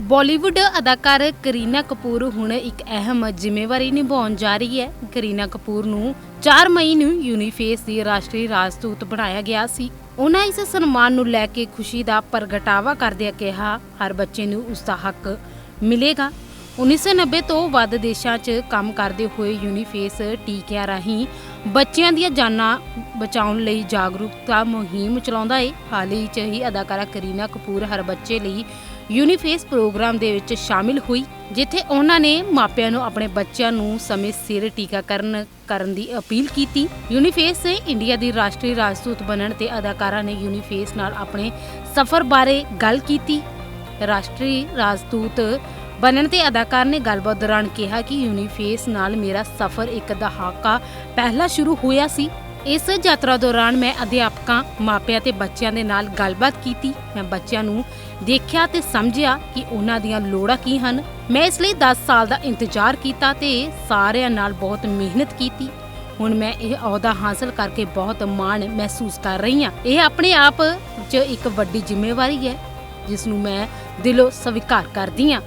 ਬਾਲੀਵੁੱਡ ਅਦਾਕਾਰ ਕਰੀਨਾ ਕਪੂਰ ਹੁਣ ਇੱਕ ਅਹਿਮ ਜ਼ਿੰਮੇਵਾਰੀ ਨਿਭਾਉਣ ਜਾ ਰਹੀ ਹੈ। ਕਰੀਨਾ ਕਪੂਰ ਨੂੰ 4 ਮਈ ਨੂੰ ਯੂਨੀਫੇਸ ਦੀ ਰਾਸ਼ਟਰੀ ਰਾਜਦੂਤ ਬਣਾਇਆ ਗਿਆ ਸੀ। ਉਹਨਾਂ ਇਸ ਸਨਮਾਨ ਨੂੰ ਲੈ ਕੇ ਖੁਸ਼ੀ ਦਾ ਪ੍ਰਗਟਾਵਾ ਕਰਦਿਆਂ ਕਿਹਾ, ਹਰ ਬੱਚੇ ਨੂੰ ਉਸ ਦਾ ਹੱਕ ਮਿਲੇਗਾ। 1990 ਤੋਂ ਵੱਧ ਦੇਸ਼ਾਂ 'ਚ ਕੰਮ ਕਰਦੇ ਹੋਏ ਯੂਨੀਫੇਸ ਟੀਕਿਆਂ ਰਾਹੀਂ ਬੱਚਿਆਂ ਦੀਆਂ ਜਾਨਾਂ ਬਚਾਉਣ ਲਈ ਜਾਗਰੂਕਤਾ ਮੁਹਿੰਮ ਚਲਾਉਂਦਾ ਹੈ ਹਾਲ ਹੀ 'ਚ ਹੀ ਅਦਾਕਾਰਾ ਕਰੀਨਾ ਕਪੂਰ ਹਰ ਬੱਚੇ ਲਈ ਯੂਨੀਫੇਸ ਪ੍ਰੋਗਰਾਮ ਦੇ ਵਿੱਚ ਸ਼ਾਮਿਲ ਹੋਈ, ਜਿੱਥੇ ਉਹਨਾਂ ਨੇ ਮਾਪਿਆਂ ਨੂੰ ਆਪਣੇ ਬੱਚਿਆਂ ਨੂੰ ਸਮੇਂ ਸਿਰ ਟੀਕਾਕਰਨ ਕਰਨ ਦੀ ਅਪੀਲ ਕੀਤੀ। ਯੂਨੀਫੇਸ ਇੰਡੀਆ ਦੀ ਰਾਸ਼ਟਰੀ ਰਾਜਦੂਤ ਬਣਨ ਤੇ ਅਦਾਕਾਰਾ ਨੇ ਯੂਨੀਫੇਸ ਨਾਲ ਆਪਣੇ ਸਫ਼ਰ ਬਾਰੇ ਗੱਲ ਕੀਤੀ। ਰਾਸ਼ਟਰੀ ਰਾਜਦੂਤ ਬਣਨ ਤੇ ਅਦਾਕਾਰ ਨੇ ਗੱਲਬਾਤ ਦੌਰਾਨ ਕਿਹਾ ਕਿ ਯੂਨੀਫੇਸ ਨਾਲ ਮੇਰਾ ਸਫ਼ਰ ਇੱਕ ਦਹਾਕਾ ਪਹਿਲਾਂ ਸ਼ੁਰੂ ਹੋਇਆ ਸੀ। ਇਸ ਯਾਤਰਾ ਦੌਰਾਨ ਮੈਂ ਅਧਿਆਪਕਾਂ, ਮਾਪਿਆਂ ਤੇ ਬੱਚਿਆਂ ਦੇ ਨਾਲ ਗੱਲਬਾਤ ਕੀਤੀ। ਮੈਂ ਬੱਚਿਆਂ ਨੂੰ ਦੇਖਿਆ ਤੇ ਸਮਝਿਆ ਕਿ ਉਹਨਾਂ ਦੀਆਂ ਲੋੜਾਂ ਕੀ ਹਨ। ਮੈਂ ਇਸ ਲਈ 10 ਸਾਲ ਦਾ ਇੰਤਜ਼ਾਰ ਕੀਤਾ ਤੇ ਸਾਰਿਆਂ ਨਾਲ ਬਹੁਤ ਮਿਹਨਤ ਕੀਤੀ। ਹੁਣ ਮੈਂ ਇਹ ਅਹੁਦਾ ਹਾਸਲ ਕਰਕੇ ਬਹੁਤ ਮਾਣ ਮਹਿਸੂਸ ਕਰ ਰਹੀ ਹਾਂ। ਇਹ ਆਪਣੇ ਆਪ 'ਚ ਇੱਕ ਵੱਡੀ ਜ਼ਿੰਮੇਵਾਰੀ ਹੈ, ਜਿਸ ਨੂੰ ਮੈਂ ਦਿਲੋਂ ਸਵੀਕਾਰ ਕਰਦੀ ਹਾਂ।